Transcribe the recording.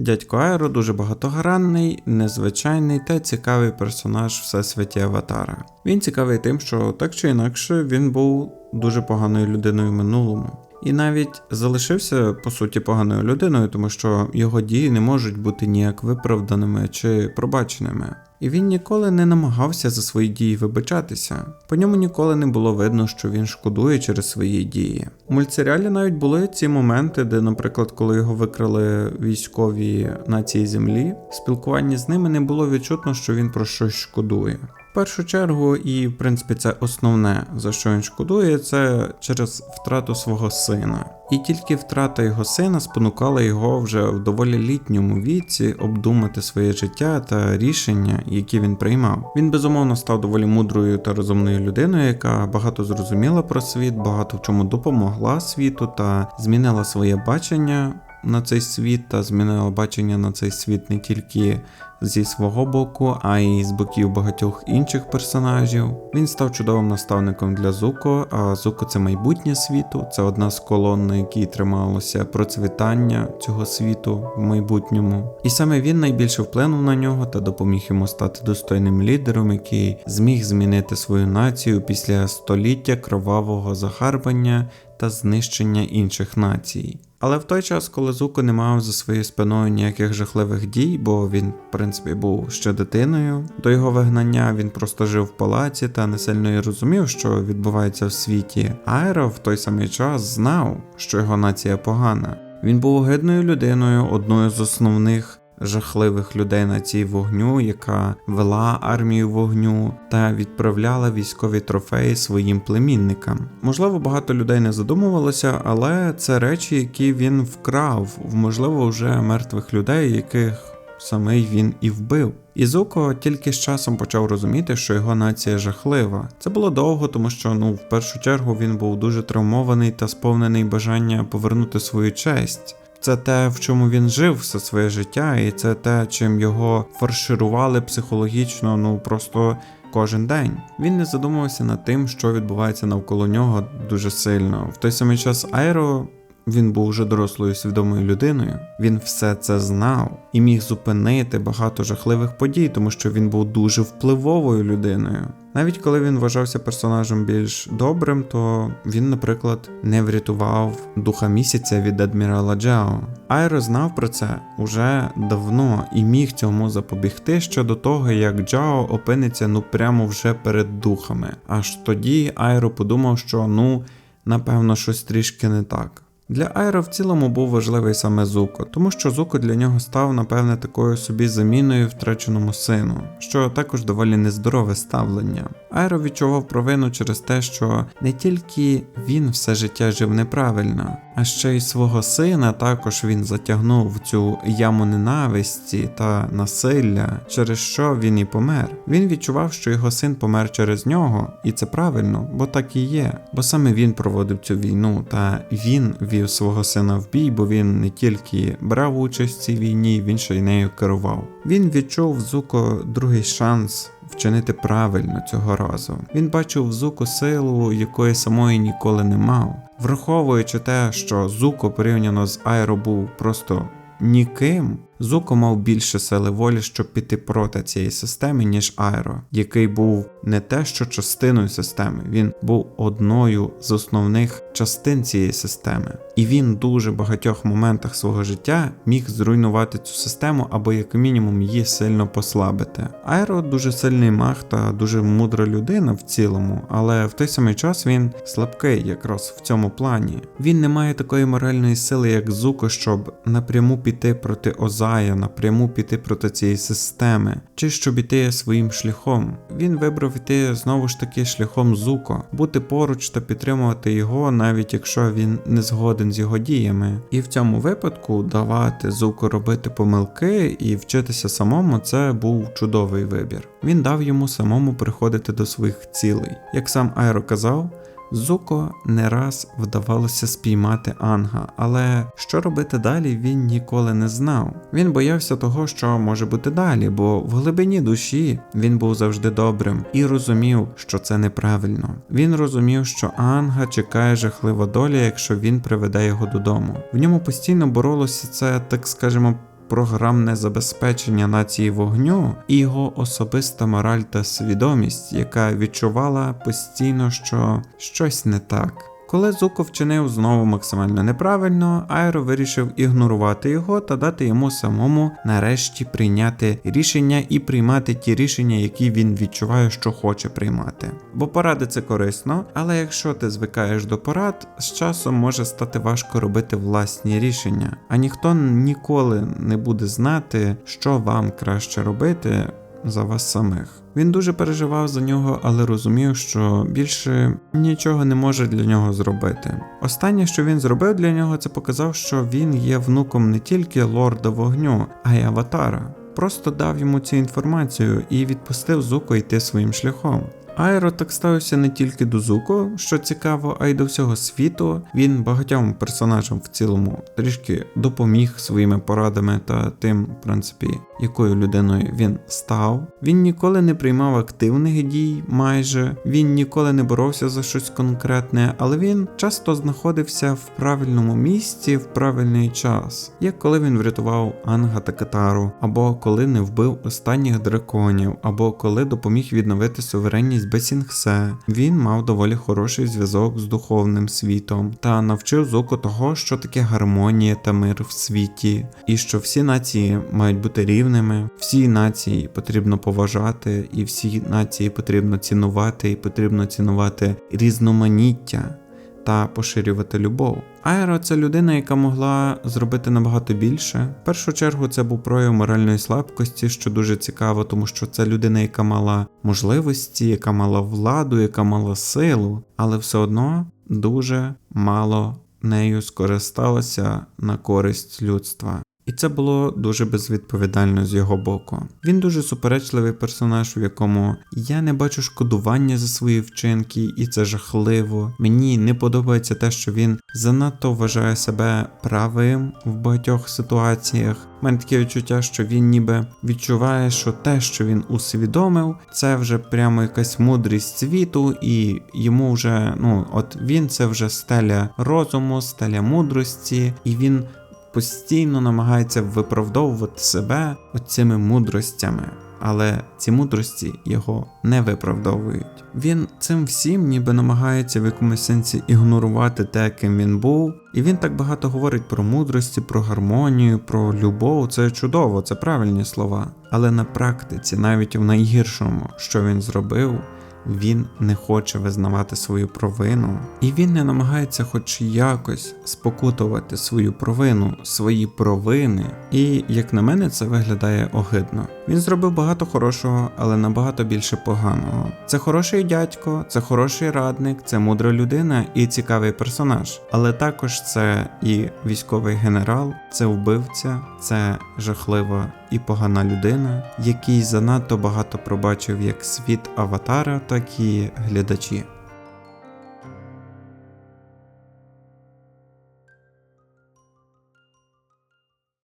Дядько Айро дуже багатогранний, незвичайний та цікавий персонаж всесвіті Аватара. Він цікавий тим, що так чи інакше він був дуже поганою людиною в минулому. І навіть залишився по суті поганою людиною, тому що його дії не можуть бути ніяк виправданими чи пробаченими. І він ніколи не намагався за свої дії вибачатися. По ньому ніколи не було видно, що він шкодує через свої дії. У мультсеріалі навіть були ці моменти, де, наприклад, коли його викрали військові нації землі, в спілкуванні з ними не було відчутно, що він про щось шкодує. Першу чергу, і в принципі це основне, за що він шкодує, це через втрату свого сина. І тільки втрата його сина спонукала його вже в доволі літньому віці обдумати своє життя та рішення, які він приймав. Він безумовно став доволі мудрою та розумною людиною, яка багато зрозуміла про світ, багато в чому допомогла світу та змінила своє бачення на цей світ та змінила бачення на цей світ не тільки зі свого боку, а й з боків багатьох інших персонажів. Він став чудовим наставником для Зуко, а Зуко це майбутнє світу, це одна з колон, на якій трималося процвітання цього світу в майбутньому. І саме він найбільше вплинув на нього та допоміг йому стати достойним лідером, який зміг змінити свою націю після століття кровавого захарбання та знищення інших націй. Але в той час, коли Зуко не мав за своєю спиною ніяких жахливих дій, бо він, в принципі, був ще дитиною, до його вигнання він просто жив в палаці та не сильно і розумів, що відбувається в світі. Айро в той самий час знав, що його нація погана. Він був гидною людиною, одною з основних жахливих людей на цій вогню, яка вела армію вогню та відправляла військові трофеї своїм племінникам. Можливо, багато людей не задумувалося, але це речі, які він вкрав в можливо вже мертвих людей, яких саме він і вбив. Ізуко тільки з часом почав розуміти, що його нація жахлива. Це було довго, тому що ну в першу чергу він був дуже травмований та сповнений бажання повернути свою честь. Це те, в чому він жив все своє життя, і це те, чим його фарширували психологічно, ну просто кожен день. Він не задумувався над тим, що відбувається навколо нього дуже сильно. В той самий час Айро. Він був вже дорослою свідомою людиною. Він все це знав і міг зупинити багато жахливих подій, тому що він був дуже впливовою людиною. Навіть коли він вважався персонажем більш добрим, то він, наприклад, не врятував духа місяця від адмірала Джао. Айро знав про це уже давно і міг цьому запобігти ще до того, як Джао опиниться ну прямо вже перед духами. Аж тоді Айро подумав, що ну напевно щось трішки не так. Для Айро в цілому був важливий саме Зуко, тому що Зуко для нього став, напевне, такою собі заміною втраченому сину, що також доволі нездорове ставлення. Айро відчував провину через те, що не тільки він все життя жив неправильно, а ще й свого сина також він затягнув в цю яму ненависті та насилля, через що він і помер. Він відчував, що його син помер через нього, і це правильно, бо так і є. Бо саме він проводив цю війну, та він вів свого сина в бій, бо він не тільки брав участь в цій війні, він ще й нею керував. Він відчув Зуко другий шанс. Вчинити правильно цього разу. Він бачив в Зуко силу, якої самої ніколи не мав. Враховуючи те, що Зуко порівняно з Айро був просто ніким, Зуко мав більше сили волі, щоб піти проти цієї системи, ніж Айро, який був не те, що частиною системи, він був одною з основних частин цієї системи. І він в дуже багатьох моментах свого життя міг зруйнувати цю систему або, як мінімум, її сильно послабити. Айро дуже сильний маг та дуже мудра людина в цілому, але в той самий час він слабкий якраз в цьому плані. Він не має такої моральної сили, як Зуко, щоб напряму піти проти Озая, напряму піти проти цієї системи, чи щоб іти своїм шляхом. Він вибрав іти знову ж таки шляхом Зуко, бути поруч та підтримувати його, навіть якщо він не згоден з його діями. І в цьому випадку давати Зуку робити помилки і вчитися самому це був чудовий вибір. Він дав йому самому приходити до своїх цілей. Як сам Айро казав, Зуко не раз вдавалося спіймати Анга, але що робити далі він ніколи не знав. Він боявся того, що може бути далі, бо в глибині душі він був завжди добрим і розумів, що це неправильно. Він розумів, що Анга чекає жахлива доля, якщо він приведе його додому. В ньому постійно боролося це, так скажемо, програмне забезпечення нації вогню і його особиста мораль та свідомість, яка відчувала постійно, що щось не так. Коли Зуко вчинив знову максимально неправильно, Айро вирішив ігнорувати його та дати йому самому нарешті прийняти рішення і приймати ті рішення, які він відчуває, що хоче приймати. Бо поради це корисно, але якщо ти звикаєш до порад, з часом може стати важко робити власні рішення, а ніхто ніколи не буде знати, що вам краще робити за вас самих. Він дуже переживав за нього, але розумів, що більше нічого не може для нього зробити. Останнє, що він зробив для нього, це показав, що він є внуком не тільки лорда вогню, а й аватара. Просто дав йому цю інформацію і відпустив Зуко йти своїм шляхом. Айро так ставився не тільки до Зуко, що цікаво, а й до всього світу. Він багатьом персонажам в цілому трішки допоміг своїми порадами та тим, в принципі, якою людиною він став. Він ніколи не приймав активних дій, майже він ніколи не боровся за щось конкретне, але він часто знаходився в правильному місці в правильний час, як коли він врятував Анга та Катару, або коли не вбив останніх драконів, або коли допоміг відновити суверенність Бесінгсе. Він мав доволі хороший зв'язок з духовним світом та навчив зуку того, що таке гармонія та мир в світі, і що всі нації мають бути рівними, всі нації потрібно поважати, і всі нації потрібно цінувати, і потрібно цінувати різноманіття та поширювати любов. Айро це людина, яка могла зробити набагато більше. В першу чергу це був прояв моральної слабкості, що дуже цікаво, тому що це людина, яка мала можливості, яка мала владу, яка мала силу, але все одно дуже мало нею скористалася на користь людства. І це було дуже безвідповідально з його боку. Він дуже суперечливий персонаж, в якому я не бачу шкодування за свої вчинки, і це жахливо. Мені не подобається те, що він занадто вважає себе правим в багатьох ситуаціях. У мене таке відчуття, що він ніби відчуває, що те, що він усвідомив, це вже прямо якась мудрість світу, і йому вже, ну, от він це вже стеля розуму, стеля мудрості, і він постійно намагається виправдовувати себе цими мудростями, але ці мудрості його не виправдовують. Він цим всім ніби намагається в якомусь сенсі ігнорувати те, ким він був. І він так багато говорить про мудрості, про гармонію, про любов. Це чудово, це правильні слова. Але на практиці, навіть в найгіршому, що він зробив, він не хоче визнавати свою провину, і він не намагається хоч якось спокутувати свою провину, свої провини. І, як на мене, це виглядає огидно. Він зробив багато хорошого, але набагато більше поганого. Це хороший дядько, це хороший радник, це мудра людина і цікавий персонаж. Але також це і військовий генерал, це вбивця, це жахлива і погана людина, який занадто багато пробачив як світ аватара, так і глядачі.